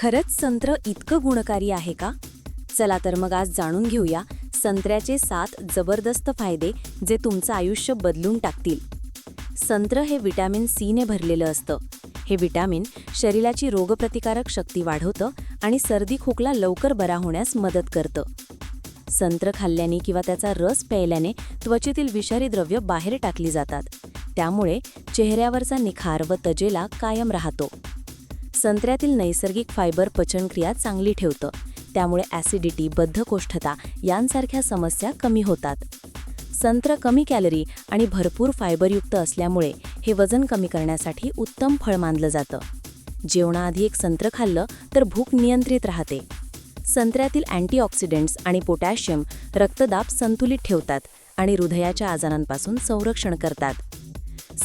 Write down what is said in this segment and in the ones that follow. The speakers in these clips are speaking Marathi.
खरंच संत्र इतकं गुणकारी आहे का? चला तर मग आज जाणून घेऊया संत्र्याचे सात जबरदस्त फायदे जे तुमचं आयुष्य बदलून टाकतील. संत्र हे विटॅमिन सीने भरलेलं असतं. हे विटॅमिन शरीराची रोगप्रतिकारक शक्ती वाढवतं आणि सर्दी खोकला लवकर बरा होण्यास मदत करतं. संत्र खाल्ल्याने किंवा त्याचा रस प्यायल्याने त्वचेतील विषारी द्रव्य बाहेर टाकली जातात. त्यामुळे चेहऱ्यावरचा निखार व तजेला कायम राहतो. संत्र्यातील नैसर्गिक फायबर पचनक्रिया चांगली ठेवतं. त्यामुळे ॲसिडिटी बद्धकोष्ठता यांसारख्या समस्या कमी होतात. संत्र कमी कॅलरी आणि भरपूर फायबरयुक्त असल्यामुळे हे वजन कमी करण्यासाठी उत्तम फळ मानलं जातं. जेवणाआधी एक संत्र खाल्लं तर भूक नियंत्रित राहते. संत्र्यातील अँटीऑक्सिडंट्स आणि पोटॅशियम रक्तदाब संतुलित ठेवतात आणि हृदयाच्या आजारांपासून संरक्षण करतात.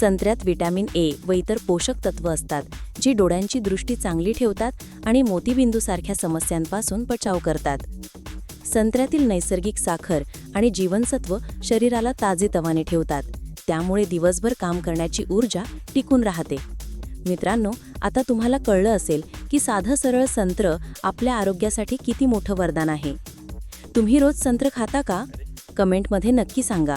संत्र्यात विटॅमिन ए व इतर पोषक तत्व असतात जी डोळ्यांची दृष्टी चांगली ठेवतात आणि मोतीबिंदूसारख्या समस्यांपासून बचाव करतात. संत्र्यातील नैसर्गिक साखर आणि जीवनसत्व शरीराला ताजेतवाने ठेवतात त्यामुळे दिवसभर काम करण्याची ऊर्जा टिकून राहते. मित्रांनो आता तुम्हाला कळलं असेल की साधं सरळ संत्र आपल्या आरोग्यासाठी किती मोठं वरदान आहे. तुम्ही रोज संत्र खाता का? कमेंटमध्ये नक्की सांगा.